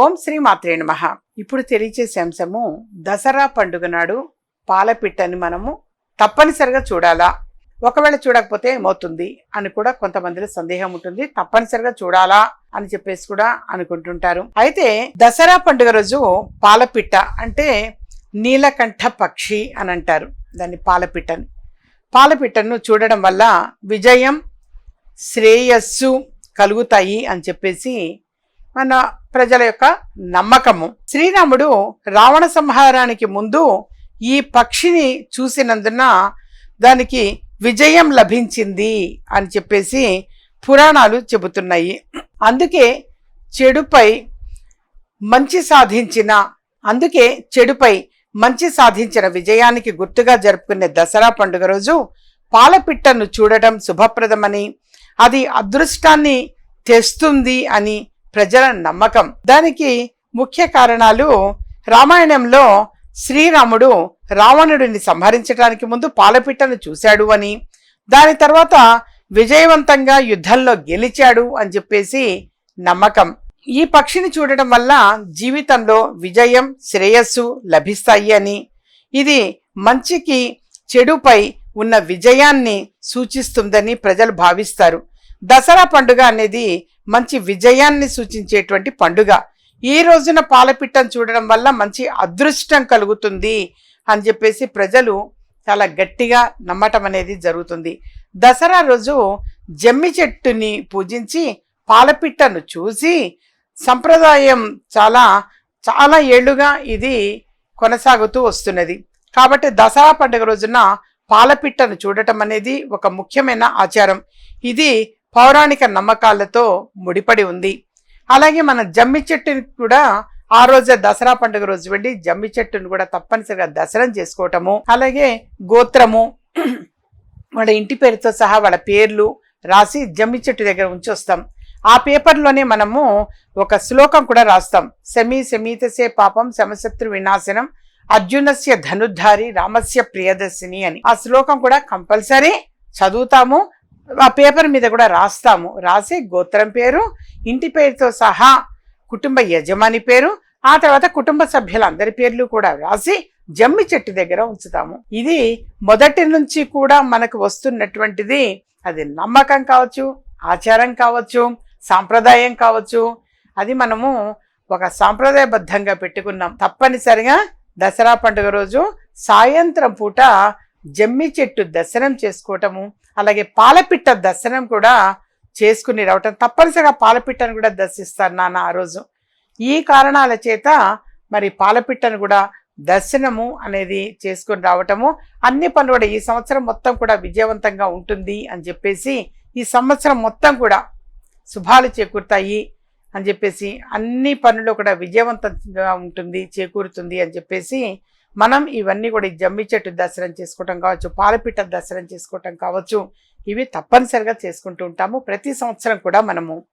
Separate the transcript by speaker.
Speaker 1: ఓం శ్రీ మాత్రే నమ. ఇప్పుడు తెలియచేసే అంశము దసరా పండుగ నాడు పాలపిట్టని మనము తప్పనిసరిగా చూడాలా? ఒకవేళ చూడకపోతే ఏమవుతుంది అని కూడా కొంతమందిలో సందేహం ఉంటుంది. తప్పనిసరిగా చూడాలా అని చెప్పేసి కూడా అనుకుంటుంటారు. అయితే దసరా పండుగ రోజు పాలపిట్ట అంటే నీలకంఠ పక్షి అని అంటారు. దాన్ని పాలపిట్టని. పాలపిట్టను చూడడం వల్ల విజయం శ్రేయస్సు కలుగుతాయి అని చెప్పేసి మన ప్రజల యొక్క నమ్మకము. శ్రీరాముడు రావణ సంహారానికి ముందు ఈ పక్షిని చూసినందున దానికి విజయం లభించింది అని చెప్పేసి పురాణాలు చెబుతున్నాయి. అందుకే చెడుపై మంచి సాధించిన అందుకే చెడుపై మంచి సాధించిన విజయానికి గుర్తుగా జరుపుకునే దసరా పండుగ రోజు పాలపిట్టను చూడటం శుభప్రదమని అది అదృష్టాన్ని తెస్తుంది అని ప్రజల నమ్మకం. దానికి ముఖ్య కారణాలు రామాయణంలో శ్రీరాముడు రావణుడిని సంహరించడానికి ముందు పాలపిట్టను చూశాడు అని దాని తర్వాత విజయవంతంగా యుద్ధంలో గెలిచాడు అని చెప్పేసి నమ్మకం. ఈ పక్షిని చూడటం వల్ల జీవితంలో విజయం శ్రేయస్సు లభిస్తాయి అని ఇది మంచికి చెడుపై ఉన్న విజయాన్ని సూచిస్తుందని ప్రజలు భావిస్తారు. దసరా పండుగ అనేది మంచి విజయాన్ని సూచించేటువంటి పండుగ. ఈ రోజున పాలపిట్టను చూడడం వల్ల మంచి అదృష్టం కలుగుతుంది అని చెప్పేసి ప్రజలు చాలా గట్టిగా నమ్మటం అనేది జరుగుతుంది. దసరా రోజు జమ్మి చెట్టుని పూజించి పాలపిట్టను చూసి సంప్రదాయం చాలా చాలా ఏళ్ళుగా ఇది కొనసాగుతూ వస్తున్నది. కాబట్టి దసరా పండుగ రోజున పాలపిట్టను చూడటం అనేది ఒక ముఖ్యమైన ఆచారం. ఇది పౌరాణిక నమ్మకాలతో ముడిపడి ఉంది. అలాగే మన జమ్మి చెట్టుని కూడా ఆ రోజే దసరా పండుగ రోజు వెళ్ళి జమ్మి చెట్టును కూడా తప్పనిసరిగా దసరం చేసుకోవటము అలాగే గోత్రము వాళ్ళ ఇంటి పేరుతో సహా వాళ్ళ పేర్లు రాసి జమ్మి చెట్టు దగ్గర ఉంచి వస్తాం ఆ పేపర్లోనే మనము ఒక శ్లోకం కూడా రాస్తాం. సెమీ శమీతసే పాపం శమశత్రు వినాశనం అర్జునస్య ధనుద్ధారి రామస్య ప్రియదర్శిని అని. ఆ శ్లోకం కూడా కంపల్సరీ చదువుతాము ఆ పేపర్ మీద కూడా రాస్తాము. రాసి గోత్రం పేరు ఇంటి పేరుతో సహా కుటుంబ యజమాని పేరు ఆ తర్వాత కుటుంబ సభ్యులందరి పేర్లు కూడా రాసి జమ్మి చెట్టు దగ్గర ఉంచుతాము. ఇది మొదటి నుంచి కూడా మనకు వస్తున్నటువంటిది అది నమ్మకం కావచ్చు ఆచారం కావచ్చు సాంప్రదాయం కావచ్చు. అది మనము ఒక సాంప్రదాయబద్ధంగా పెట్టుకున్నాం. తప్పనిసరిగా దసరా పండుగ రోజు సాయంత్రం పూట జమ్మి చెట్టు దర్శనం చేసుకోవటము అలాగే పాలపిట్ట దర్శనం కూడా చేసుకుని రావటం. తప్పనిసరిగా పాలపిట్టను కూడా దర్శిస్తారు నాన్న ఆ రోజు. ఈ కారణాల చేత మరి పాలపిట్టను కూడా దర్శనము అనేది చేసుకుని రావటము. అన్ని పనులు కూడా ఈ సంవత్సరం మొత్తం కూడా విజయవంతంగా ఉంటుంది అని చెప్పేసి ఈ సంవత్సరం మొత్తం కూడా శుభాలు చేకూరుతాయి అని చెప్పేసి అన్ని పనులు కూడా విజయవంతంగా ఉంటుంది చేకూరుతుంది అని చెప్పేసి మనం ఇవన్నీ కూడా ఈ జమ్మి చెట్టు దర్శనం చేసుకోవటం కావచ్చు పాలపిట్ట దర్శనం చేసుకోవటం కావచ్చు ఇవి తప్పనిసరిగా చేసుకుంటూ ఉంటాము. ప్రతి సంవత్సరం కూడా మనము